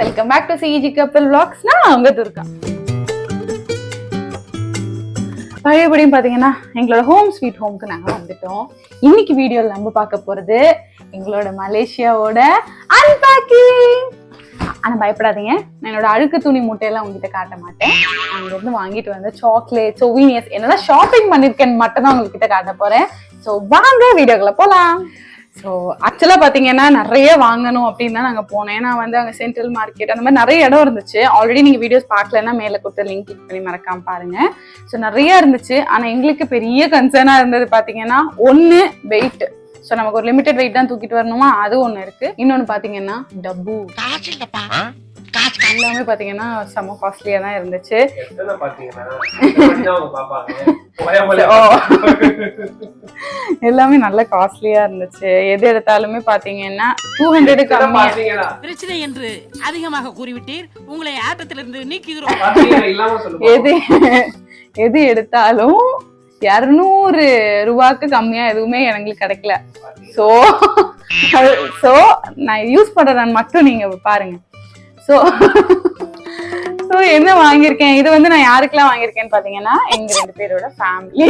Welcome back to CG கப்பல் vlogs. நான் அங்க துர்கா. பழையபடியும் பாத்தீங்கன்னா எங்களோட ஹோம் ஸ்வீட் ஹோம்க்கு நாங்க வந்துட்டோம். இன்னைக்கு வீடியோல நம்ம பார்க்க போறது எங்களோட மலேசியாவோட அன்பேக்கிங் ஆனா பயப்படாதீங்க. நான் என்னோட அழுக்கு துணி மூட்டையெல்லாம் உங்ககிட்ட காட்ட மாட்டேன். அங்க இருந்து வாங்கிட்டு வந்த சாக்லேட் சொவீனியர்ஸ் என்னெல்லாம் ஷாப்பிங் பண்ணிருக்கேன் மட்டும் தான் உங்ககிட்ட காட்ட போறேன். ஸோ வாங்க வீடியோக்குள்ள போலாம். ஸோ ஆக்சுவலாக பார்த்தீங்கன்னா நிறைய வாங்கணும் அப்படின்னு தான் நாங்கள் போனோம். ஏன்னா வந்து அங்கே சென்ட்ரல் மார்க்கெட் அந்த மாதிரி நிறைய இடம் இருந்துச்சு. ஆல்ரெடி நீங்கள் வீடியோஸ் பார்க்கலன்னா மேலே கொடுத்த லிங்க் கிளிக் பண்ணி மறக்காம பாருங்க. ஸோ நிறைய இருந்துச்சு. ஆனால் எங்களுக்கு பெரிய கன்சர்னாக இருந்தது பார்த்தீங்கன்னா ஒன்று வெயிட் ஸோ நமக்கு ஒரு லிமிடெட் வெயிட் தான் தூக்கிட்டு வரணுமா? அது ஒன்று இருக்கு. இன்னொன்று பார்த்தீங்கன்னா டப்பு காசு இல்லப்பா. எல்லாமே பார்த்தீங்கன்னா செம்ம காஸ்ட்லியாக தான் இருந்துச்சு. பாத்தீங்கன்னா. எல்லாமே நல்ல காஸ்ட்லியாக இருந்துச்சு. எது எடுத்தாலுமே பார்த்தீங்கன்னா டூ ஹண்ட்ரடுக்கு பிரச்சனை என்று அதிகமாக கூறிவிட்டீர். உங்களை ஆட்டத்திலிருந்து நீக்குகிறோம். பாத்தீங்களா இல்லாம சொல்லுங்க எது எது எடுத்தாலும் இரநூறு ரூபாய்க்கு கம்மியா எதுவுமே எங்களுக்கு கிடைக்கல. சோ சோ நான் யூஸ் பண்றேன் மட்டும் நீங்க பாருங்க. சோ என்ன வாங்கியிருக்கேன்? இது வந்து நான் யாருக்கெல்லாம் வாங்கியிருக்கேன்னு பாத்தீங்கன்னா எங்க ரெண்டு பேரோட ஃபேமிலி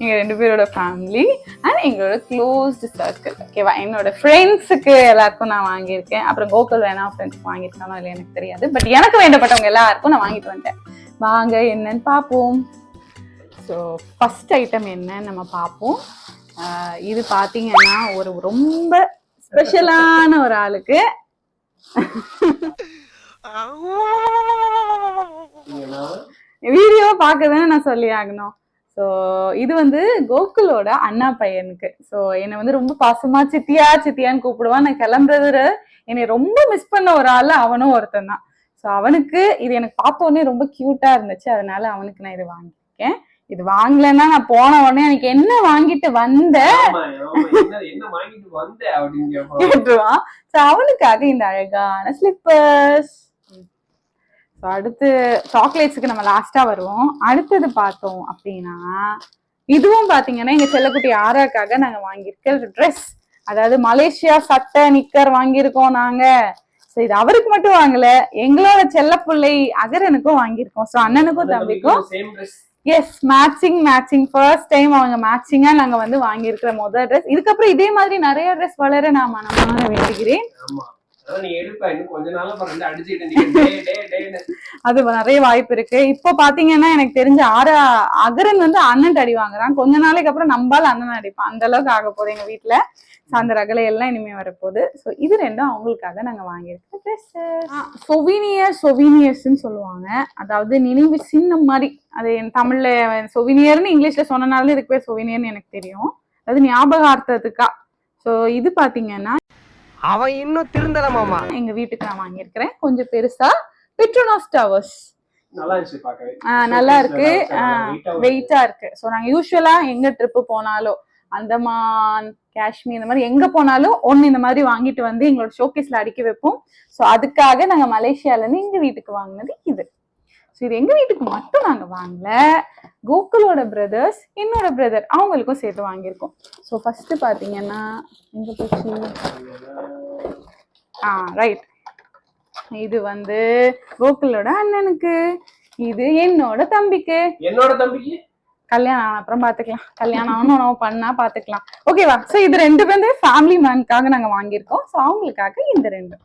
எங்க ரெண்டு பேரோட ஃபேமிலி அண்ட் எங்களோட க்ளோஸ்டு சர்க்கிள் ஓகேவா என்னோட ஃப்ரெண்ட்ஸுக்கு எல்லாருக்கும் நான் வாங்கியிருக்கேன். அப்புறம் கோகுல் வேணா ஃப்ரெண்ட்ஸ்க்கு வாங்கியிருக்கானோ இல்லை எனக்கு தெரியாது. பட் எனக்கு வேண்டப்பட்டவங்க எல்லாருக்கும் நான் வாங்கிட்டு வந்துட்டேன். வாங்க என்னன்னு பார்ப்போம் ஸோ ஃபஸ்ட் ஐட்டம் என்ன நம்ம பார்ப்போம்? இது பார்த்தீங்கன்னா ஒரு ரொம்ப ஸ்பெஷலான ஒரு ஆளுக்கு. வீடியோ பார்க்கதானே நான் சொல்லி ஆகணும். ஸோ இது வந்து கோகுலோட அண்ணா பையனுக்கு. ஸோ என்னை வந்து ரொம்ப பாசமா சித்தியா சித்தியான்னு கூப்பிடுவான் நான் கிளம்புறது என்னை ரொம்ப மிஸ் பண்ண ஒரு ஆள் அவனும் ஒருத்தன் தான். ஸோ அவனுக்கு இது எனக்கு பார்த்த உடனே ரொம்ப கியூட்டா இருந்துச்சு. அதனால அவனுக்கு நான் இது வாங்கியிருக்கேன். இது வாங்கலைன்னா நான் போன உடனே எனக்கு என்ன வாங்கிட்டு வந்த. கேட்டுருவான். ஸோ அவனுக்காக இந்த அழகான ஸ்லிப்பர்ஸ் அடுத்து சாக்லேட்ஸுக்கு நம்ம லாஸ்டா வருவோம். அடுத்தது பார்த்தோம் அப்படின்னா இதுவும் பாத்தீங்கன்னா எங்க செல்லக்குட்டி ஆராக்காக நாங்க வாங்கியிருக்க ட்ரெஸ் அதாவது மலேசியா சட்டை நிக்கர் வாங்கியிருக்கோம் நாங்க. ஸோ இது அவருக்கு மட்டும் வாங்கல. எங்களோட செல்ல பிள்ளை அகரனுக்கும் வாங்கியிருக்கோம். ஸோ அண்ணனுக்கும் தம்பிக்கும். Yes matching matching first time அவங்க மேட்சிங்கா நாங்க வந்து வாங்கியிருக்கிற முதல் ட்ரெஸ் இதுக்கப்புறம் இதே மாதிரி நிறைய ட்ரெஸ் வளர நான் மனமான வேண்டுகிறேன். அது நிறைய வாய்ப்பு இருக்கு. இப்போ பாத்தீங்கன்னா எனக்கு தெரிஞ்ச ஆரா அகரன் வந்து அண்ணன் அடி வாங்குறான். கொஞ்ச நாளைக்கு அப்புறம் நம்பால அண்ணன் அடிப்பான். அந்த அளவுக்கு ஆக போகுது எங்க வீட்டுல அந்த ரகலை எல்லாம் இனிமே வரப்போகுது. ஸோ இது ரெண்டும் அவங்களுக்காக நாங்க வாங்கியிருக்கோம் சொவினியர் சொவினியர்ஸ்ன்னு சொல்லுவாங்க. அதாவது நினைவு சின்னம் மாதிரி. அது என் தமிழ்ல சொவினியர்னு இங்கிலீஷ்ல சொன்னனால இதுக்கு பேர் சொவினியர்னு எனக்கு தெரியும். அதாவது ஞாபகார்த்தத்துக்கா. ஸோ இது பாத்தீங்கன்னா அவன் இன்னும் திருந்தல மாமா. எங்க வீட்டுக்கு நான் வாங்கியிருக்கிறேன். கொஞ்சம் பெருசா பெட்ரோனாஸ் டவர்ஸ் நல்லா இருக்கு. வெயிட்டா இருக்கு. ஸோ நாங்க யூஸ்வலா எங்க ட்ரிப்பு போனாலும் அந்தமான் காஷ்மீர் இந்த மாதிரி எங்க போனாலும் ஒன்னு இந்த மாதிரி வாங்கிட்டு வந்து எங்களோட ஷோகேஸ்ல அடுக்கி வைப்போம். ஸோ அதுக்காக நாங்க மலேசியால இருந்து எங்க வீட்டுக்கு வாங்கினது இது. ஸோ இது எங்க வீட்டுக்கு மட்டும் நாங்க வாங்கல. கோகுலோட பிரதர்ஸ் என்னோட பிரதர் அவங்களுக்கும் சேர்த்து வாங்கியிருக்கோம். ஸோ ஃபர்ஸ்ட் பாத்தீங்கன்னா எங்க போச்சு? ஆ ரைட் இது வந்து கோகுலோட அண்ணனுக்கு. இது என்னோட தம்பிக்கு. என்னோட தம்பிக்கு? கல்யாணம் ஆன அப்புறம் பாத்துக்கலாம். கல்யாணம் ஆனும் நம்ம பண்ணா பாத்துக்கலாம். ஓகேவா சோ இது ரெண்டு வந்து ஃபேமிலி மேனுக்காக நாங்க வாங்கியிருக்கோம். சோ அவங்களுக்காக இந்த ரெண்டு.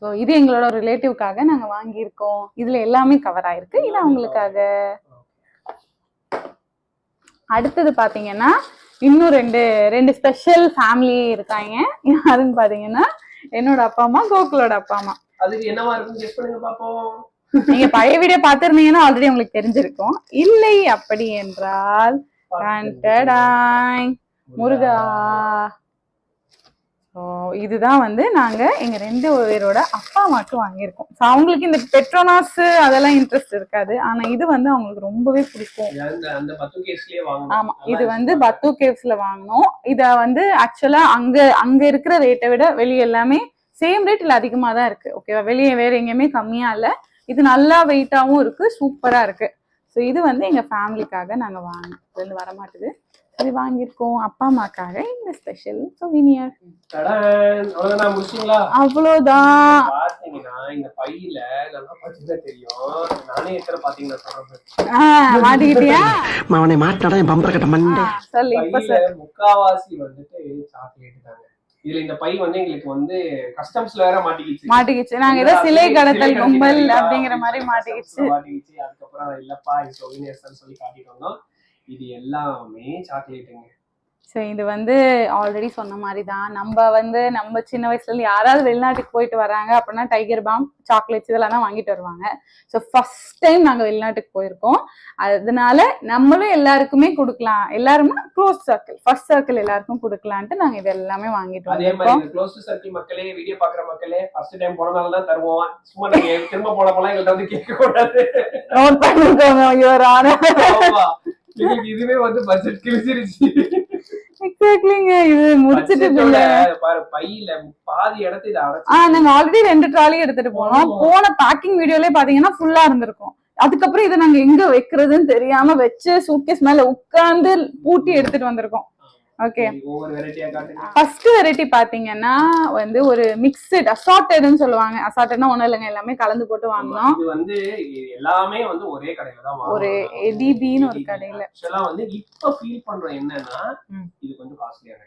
சோ இது எங்களோட ரிலேட்டிவ்காக நாங்க வாங்கியிருக்கோம். இதுல எல்லாமே கவர் ஆயிருக்கு. இது அவங்களுக்காக. அடுத்தது பாத்தீங்கன்னா இன்னும் ரெண்டு ரெண்டு ஸ்பெஷல் ஃபேமிலி இருக்காங்க. யாருன்னு பாத்தீங்கன்னா என்னோட அப்பா அம்மா கோகுலோட அப்பா அம்மா. அதுக்கு என்னவா இருக்கும் கெஸ் பண்ணுங்க பாப்போம். நீங்க பழைய வீடியோ பார்த்திருந்தீங்கன்னா ஆல்ரெடி உங்களுக்கு தெரிஞ்சிருக்கும். இல்லை அப்படி என்றால். முருகா. ஸோ இதுதான் வந்து நாங்க எங்க ரெண்டு பேரோட அப்பா அம்மாக்கு வாங்கியிருக்கோம். ஸோ அவங்களுக்கு இந்த பெட்ரோனாஸ் அதெல்லாம் இன்ட்ரெஸ்ட் இருக்காது. ஆனா இது வந்து அவங்களுக்கு ரொம்பவே பிடிக்கும். இது அந்த அந்த பத்து கேஸ்லயே வாங்கணும். ஆமா இது வந்து பத்து கேவ்ஸ்ல வாங்கினோம். இத வந்து ஆக்சுவலா அங்க அங்க இருக்கிற ரேட்டை விட வெளியே எல்லாமே சேம் ரேட் இல்ல அதிகமா தான் இருக்கு. ஓகேவா வெளியே வேற எங்கேயுமே கம்மியா இல்ல. இது நல்லா வெயிட்டாவும் இருக்கு சூப்பரா இருக்கு. ஸோ இது வந்து எங்க ஃபேமிலிக்காக நாங்க வாங்கினோம் இது வந்து வர இது வாங்கியிருக்கோம். அப்பா அம்மாக்காக இந்த ஸ்பெஷல் சோவினியர். அவ்வளவுதானா அவ்வளோதான் இந்த பையில மாட்டிக்கிட்டியா? அவனை மாட்டாடா என் பம்பர கட்ட மண்டை. ஆ, சொல்லு இப்ப பையில முக்காவாசி வந்துட்டு சாக்லேட் தாங்க. இதுல இந்த பை வந்து எங்களுக்கு வந்து கஸ்டம்ஸ்ல வேற மாட்டிக்கிச்சு. மாட்டிக்கிச்சு. நாங்க ஏதோ சிலை கடத்தல் கும்பல் அப்படிங்கிற மாதிரி மாட்டிக்கிச்சு. மாட்டிக்கிச்சு. அதுக்கப்புறம் இல்லப்பா இது சோவினியர்ஸ் சொல்லி காட்டிட்டு வந்தோம். இது எல்லாமே சாக்லேட்டுங்க. ஸோ இது வந்து ஆல்ரெடி சொன்ன மாதிரி தான் நம்ம வந்து நம்ம சின்ன வயசுல யாராவது வெளிநாட்டுக்கு போயிட்டு வராங்க அப்படின்னா டைகர் பாம் சாக்லேட்ஸ் இதெல்லாம் தான் வாங்கிட்டு வருவாங்க. ஸோ ஃபர்ஸ்ட் டைம் நாங்கள் வெளிநாட்டுக்கு போயிருக்கோம். அதனால நம்மளும் எல்லாருக்குமே கொடுக்கலாம். எல்லாருமே க்ளோஸ் சர்க்கிள் ஃபர்ஸ்ட் சர்க்கிள் எல்லாருக்கும் கொடுக்கலான்ட்டு நாங்கள் இது எல்லாமே வாங்கிட்டு அதே மாதிரி வந்திருக்கோம். க்ளோஸ் சர்க்கிள் மக்களே வீடியோ பாக்குற மக்களே ஃபர்ஸ்ட் டைம் போனதால தான் தருவோம். சும்மா திரும்ப போன போலாம் வந்து கேட்க கூடாது நோட் பண்ணிக்கோங்க. எங்களுக்கு இதுவே வந்து பட்ஜெட் கிழிச்சிருச்சு எக்ஸாக்ட்லிங்க இது முடிச்சிட்டு பாரு பையில பாதி இடத்தை இதை அடைச்சு. நாங்க ஆல்ரெடி ரெண்டு ட்ராலி எடுத்துட்டு போனோம். போன பேக்கிங் வீடியோலயே பாத்தீங்கன்னா ஃபுல்லா இருந்திருக்கும். அதுக்கப்புறம் இதை நாங்க எங்க வைக்கிறதுன்னு தெரியாம வச்சு சூட்கேஸ் மேல உட்கார்ந்து பூட்டி எடுத்துட்டு வந்திருக்கோம். ஓகே. ஃபர்ஸ்ட் வெரைட்டி பாத்தீங்கன்னா வந்து ஒரு மிக்சட் அசார்டட்னு சொல்லுவாங்க. அசார்டட்னா ஒண்ணும் இல்லைங்க. எல்லாமே கலந்து போட்டு வாங்கினோம். இது வந்து எல்லாமே வந்து ஒரே கடையில தான் ஒரு எடிபின்னு ஒரு கடையில. ஆக்சுவலா வந்து இப்ப ஃபீல் பண்றோம் என்னன்னா. இது கொஞ்சம் காஸ்ட்லியான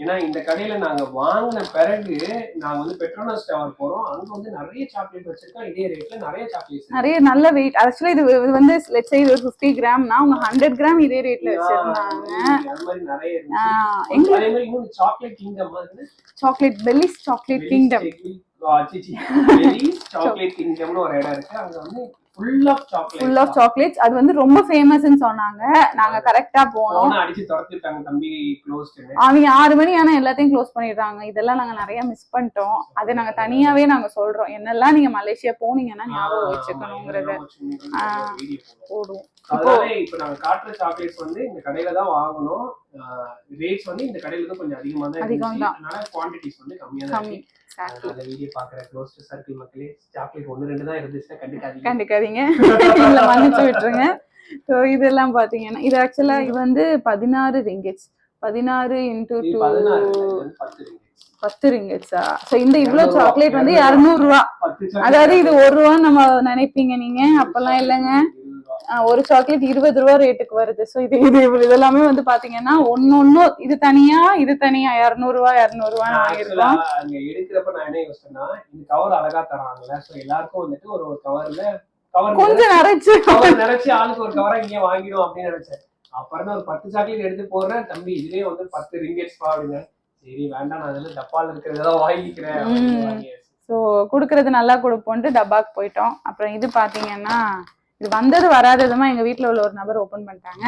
ஏன்னா இந்த கடையில நாங்க வாங்கின பிறகு நாங்க வந்து பெட்ரோனஸ் டவர் போறோம். அங்க வந்து நிறைய சாக்லேட் வச்சிருக்கோம். இதே ரேட்ல நிறைய சாக்லேட் நிறைய நல்ல வெயிட் ஆக்சுவலா இது வந்து லெட்ஸ் இது ஃபிஃப்டி கிராம்னா அவங்க ஹண்ட்ரட் கிராம் இதே ரேட்ல வச்சிருந்தாங்க. அது மாதிரி நிறைய ஆஹ் இருந்துச்சு எங்க அதே மாதிரி இன்னொரு சாக்லேட் கிங்டம் மாதிரி சாக்லேட் பெல்லிஸ் சாக்லேட் கிங்டம் சாக்லேட் கிங்டம்னு ஒரு இடம் இருக்கு. அங்க வந்து ஃபுல் ஆஃப் சாக்லேட்ஸ் அது வந்து ரொம்ப ஃபேமஸ்ன்னு சொன்னாங்க நாங்க கரெக்டா போனோம் அவங்க ஆறு மணி ஆனா எல்லாத்தையும் க்ளோஸ் பண்ணிடுறாங்க இதெல்லாம் நாங்க நிறைய மிஸ் பண்ணிட்டோம் அது நாங்க தனியாவே நாங்க சொல்றோம் என்னெல்லாம் நீங்க மலேசியா போனீங்கன்னா ஞாபகம் வச்சுக்கணுங்கிறத போடுவோம் அதனால இப்ப நாங்க காட்டுற சாக்லேட்ஸ் வந்து இந்த கடையில தான் வாங்கணும். ரேட்ஸ் வந்து இந்த கடையில தான் கொஞ்சம் அதிகமா தான் இருந்துச்சு. தான். அதனால குவான்டிட்டிஸ் வந்து கம்மியா தான் இருக்கு. அதனால வீடியோ பாக்குற க்ளோஸ் சர்க்கிள் மக்களே சாக்லேட் ஒன்னு ரெண்டு தான் இருந்துச்சுன்னா கண்டிக்காதீங்க. கண்டுக்காதீங்க. இல்ல மன்னிச்சு விட்டுருங்க. ஸோ இதெல்லாம் பாத்தீங்கன்னா இது ஆக்சுவலா இது வந்து பதினாறு ரிங்கெட்ஸ் பதினாறு இன்டூ டூ பத்து ரிங்கெட்ஸா ஸோ இந்த ரூபா, சாக்லேட் வந்து இருநூறு இரநூறு ரூபா பத்து chocolate அதாவது இது ஒரு நம்ம நினைப்பீங்க நீங்க. அப்பெல்லாம் இல்லைங்க. ஒரு சாக்லேட் இருபது ரூபா ரேட்டுக்கு வருது. ஸோ இது இது இது இதெல்லாமே வந்து பாத்தீங்கன்னா ஒன்னொன்னு இது தனியா இது தனியா இரநூறு ரூபா இரநூறு ரூபா நான் வாங்கியிருக்கோம். actually அங்க எடுக்கிறப்ப நான் என்ன யோசிச்சேன்னா இந்த கவர் அழகா தராங்கல்ல. சோ எல்லாருக்கும் வந்துட்டு ஒரு ஒரு கவர்ல கவர் கொஞ்சம் நிறைச்சு கவர் நினைச்சு ஆளுக்கு ஒரு கவரை இங்கே வாங்கிடும் அப்படின்னு நினைச்சேன். அப்புறம் ஒரு பத்து சாக்லேட் எடுத்து போடுறேன். தம்பி இதுலயே வந்து பத்து ரிங்கெட்ஸ் பா அப்படின்னு. சரி வேண்டாம் நான் அதெல்லாம் டப்பால இருக்கிறதெல்லாம் வாங்கிக்கிறேன். ஸோ கொடுக்கறது நல்லா கொடுப்போன்ட்டு டப்பாக்கு போயிட்டோம். அப்புறம் இது பாத்தீங்கன்னா இது வந்தது வராததுமா எங்க வீட்ல உள்ள ஒரு நபர் ஓபன் பண்ணிட்டாங்க.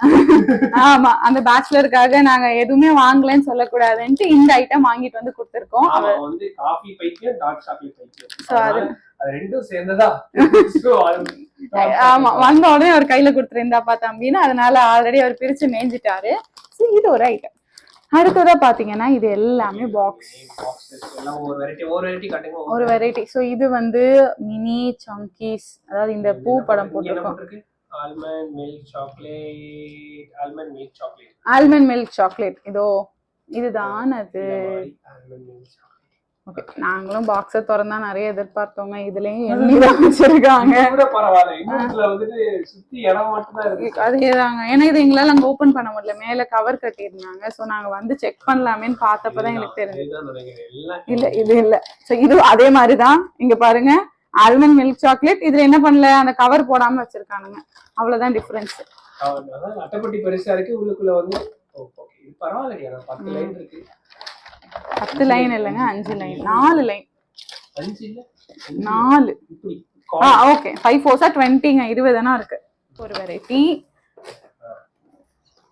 ஆமா அந்த பேச்சுலருக்காக நாங்க எதுவுமே வாங்கலைன்னு சொல்லக்கூடாதுன்ட்டு இந்த ஐட்டம் வாங்கிட்டு வந்து கொடுத்துருக்கோம். ஆமா. வந்த உடனே அவர் கையில கொடுத்துருந்தாப்பா தம்பின்னு அதனால ஆல்ரெடி அவர் பிரிச்சு மேய்ஞ்சிட்டாரு. இது ஒரு ஐட்டம் அடுத்ததா பாத்தீங்கன்னா இது எல்லாமே பாக்ஸ் ஒரு வெரைட்டி ஒரு ஸோ இது வந்து மினி சங்கீஸ் அதாவது இந்த பூ படம் போட்டிருக்கோம். Almond milk chocolate almond milk chocolate almond milk chocolate இதோ இதுதான் அது. Almond milk chocolate okay. நாங்களும் பாக்ஸை திறந்தா நிறைய எதிர்பார்த்தோங்க இதுலயும் எண்ணி தான் வச்சிருக்காங்க. அதேதாங்க ஏன்னா இது எங்களால அங்க ஓபன் பண்ண முடியல. மேல கவர் கட்டியிருந்தாங்க. சோ நாங்க வந்து செக் பண்ணலாமேன்னு பார்த்தப்பதான் எங்களுக்கு தெரிஞ்சது. இல்ல இது இல்ல. சோ இது அதே மாதிரிதான். இங்க பாருங்க. ஆல்மண்ட் மில்க் சாக்லேட் இதுல என்ன பண்ணல? அந்த கவர் போடாம வச்சிருக்கானுங்க. அவ்வளவுதான் டிஃபரன்ஸ். அட்டைப்பட்டி பெருசா இருக்கு உள்ளுக்குள்ள வந்து பரவாயில்லையா. பத்து லைன் இருக்கு. பத்து லைன் இல்லைங்க அஞ்சு லைன் நாலு லைன். நாலு. ஆ ஓகே ஃபைவ் ஃபோர்ஸா டுவெண்ட்டிங்க இருபதுனா இருக்கு. ஒரு வெரைட்டி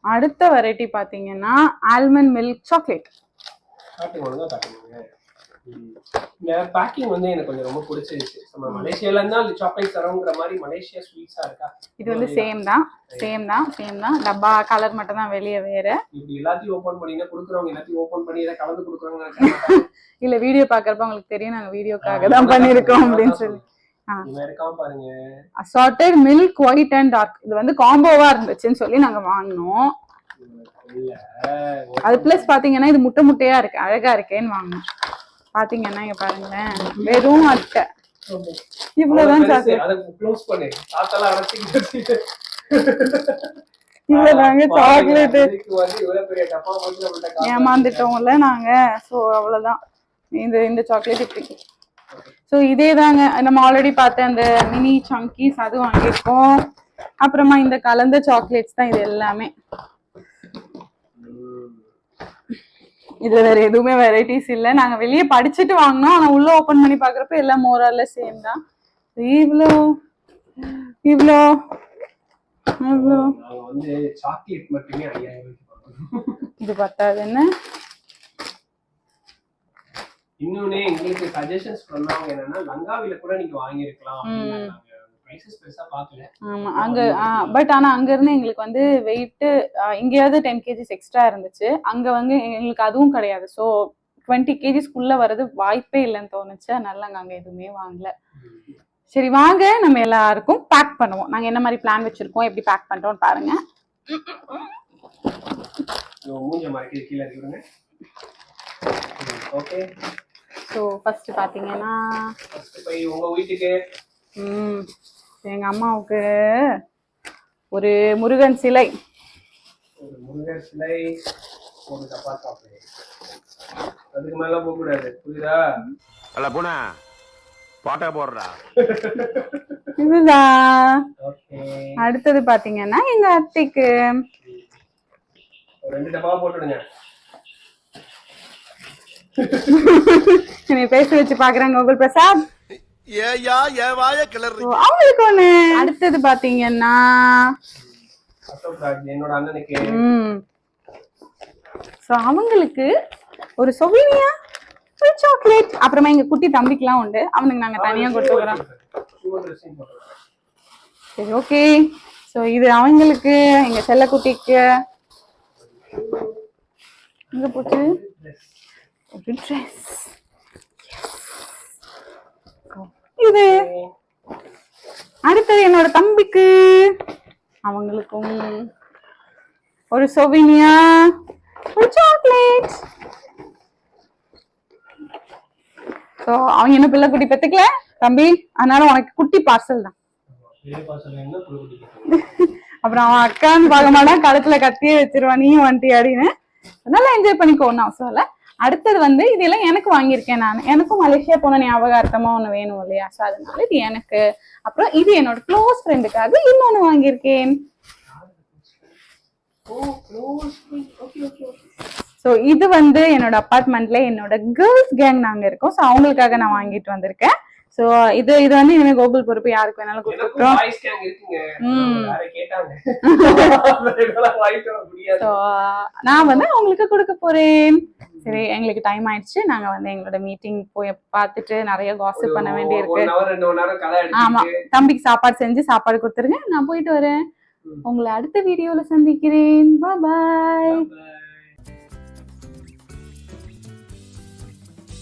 அடுத்த வெரைட்டி பாத்தீங்கன்னா ஆல்மண்ட் மில்க் சாக்லேட் இந்த பேக்கிங் வந்து எனக்கு கொஞ்சம் ரொம்ப பிடிச்சிருச்சு. நம்ம மலேசியால இருந்தா அந்த சாக்லேட் தரோங்கிற மாதிரி மலேசியா ஸ்வீட்ஸா இருக்கா? இது வந்து சேம் தான். சேம் தான் சேம் தான். டப்பா கலர் மட்டும் தான் வெளியே வேற. இப்படி எல்லாத்தையும் ஓபன் பண்ணீங்கன்னா குடுக்குறவங்க எல்லாத்தையும் ஓபன் பண்ணி எதாவது கலந்து குடுக்குறாங்க இல்ல வீடியோ பாக்குறப்ப உங்களுக்கு தெரியும் நாங்க வீடியோக்காக தான் பண்ணிருக்கோம் அப்படின்னு சொல்லி. Assorted milk white and dark இது வந்து காம்போவா இருந்துச்சுன்னு சொல்லி நாங்க வாங்கினோம். இல்ல அது பிளஸ் பாத்தீங்கன்னா இது முட்டை முட்டையா இருக்கு அழகா இருக்கேன்னு வாங்கினோம். பாத்தீங்கன்னா இங்க பாருங்களேன். வெறும் அட்டை. இவ்வளவுதான் சாக்லேட் இவ்வளவுதாங்க சாக்லேட் ஏமாந்துட்டோம்ல நாங்க. சோ அவ்வளவுதான். இந்த இந்த சாக்லேட் இப்படி ஸோ இதே தாங்க நம்ம ஆல்ரெடி பார்த்த அந்த மினி சங்கீஸ் அது வாங்கியிருக்கோம். அப்புறமா இந்த கலந்த சாக்லேட்ஸ் தான் இது எல்லாமே. இதுல வேற எதுவுமே வெரைட்டிஸ் இல்ல. நாங்க வெளியே படிச்சுட்டு வாங்கினோம். ஆனா உள்ள ஓபன் பண்ணி பாக்குறப்ப எல்லாம் மோரல்ல சேம் தான். இவ்வளோ இவ்வளோ இவ்வளோ. இது பத்தாது என்ன? இன்னொன்னு எங்களுக்கு சஜஷன்ஸ் பண்ணவங்க என்னன்னா லங்காவில கூட நீங்க வாங்கியிருக்கலாம் ஆமா அங்க பட் ஆனா அங்க இருந்து எங்களுக்கு வந்து வெயிட் இங்கேயாவது டென் கேஜிஸ் எக்ஸ்ட்ரா இருந்துச்சு. அங்க வந்து எங்களுக்கு அதுவும் கிடையாது. ஸோ டுவெண்ட்டி கேஜிஸ்க்குள்ள வர்றது வாய்ப்பே இல்லைன்னு தோணுச்சு. அதனால நாங்க அங்க எதுவுமே வாங்கல. சரி வாங்க. நம்ம எல்லாருக்கும் பேக் பண்ணுவோம். நாங்க என்ன மாதிரி பிளான் வச்சிருக்கோம் எப்படி பேக் பண்றோம்னு பாருங்க. ஓகே ஸோ ஃபர்ஸ்ட் ம், எங்க அம்மாவுக்கு ஒரு முருகன் சிலை. ஒரு முருகர் சிலை ஒரு அதுக்கு மேல போக கூடாது. புரியுதா? அல்ல பூனா பாட்டா போடுறா. இதுதான் அடுத்தது பாத்தீங்கன்னா எங்க அத்தைக்கு. ஒரு ரெண்டு டப்பா போட்டுடுங்க என்னை பேச வச்சு பாக்குறாங்க கோகுல் பிரசாத். ஏயா ஏ வாய கிளறி. So, அவங்களுக்கு ஒண்ணு. அடுத்தது பாத்தீங்கன்னா என்னோட அண்ணனுக்கு. ம். ஸோ அவங்களுக்கு ஒரு சொவினியா ஒரு சாக்லேட் அப்புறமா எங்க குட்டி தம்பிக்குலாம் உண்டு. அவனுக்கு நாங்க தனியா கொடுத்துக்கிறோம். சரி ஓகே ஸோ இது அவங்களுக்கு எங்க செல்லக்குட்டிக்கு எங்க போச்சு? ட்ரெஸ் இது அடுத்தது என்னோட தம்பிக்கு அவங்களுக்கும் ஒரு சோவினியா ஒரு சாக்லேட் ஸோ அவங்க என்ன பிள்ளை குட்டி பெத்துக்கல? தம்பி அதனால உனக்கு குட்டி பார்சல் தான். அப்புறம் அவன் அக்கான்னு பார்க்க மாட்டான் கழுத்துல கத்தியே வச்சிருவான் நீயும் வண்டி அப்படின்னு. நல்லா என்ஜாய் பண்ணிக்கோ ஒன்றும் அவசரம் இல்லை. அடுத்தது வந்து இதெல்லாம் எனக்கு வாங்கியிருக்கேன் நான். எனக்கும் மலேசியா போன ஞாபகார்த்தமா ஒன்று வேணும் இல்லையா? ஸோ அதனால இது எனக்கு. அப்புறம் இது என்னோட க்ளோஸ் ஃப்ரெண்டுக்காக இன்னொன்று வாங்கியிருக்கேன் ஓ close okay okay okay so இது வந்து என்னோட அப்பார்ட்மெண்ட்ல என்னோட கேர்ள்ஸ் கேங் நாங்க இருக்கோம். ஸோ அவங்களுக்காக நான் வாங்கிட்டு வந்திருக்கேன். ஸோ இது இது வந்து இனிமே கோகுல் பொறுப்பு யாருக்கு வேணாலும் கொடுத்துருக்கோம் ஸோ நான் வந்து அவங்களுக்கு கொடுக்க போறேன். சரி எங்களுக்கு டைம் ஆயிடுச்சு. நாங்க வந்து எங்களோட மீட்டிங் போய் பார்த்துட்டு நிறைய காசிப் பண்ண வேண்டி இருக்கு ஒன் ஹவர் ரெண்டு மணி நேரம் கதை ஆமா. தம்பிக்கு சாப்பாடு செஞ்சு சாப்பாடு கொடுத்துருங்க. நான் போயிட்டு வரேன். உங்களை அடுத்த வீடியோல சந்திக்கிறேன். பாய்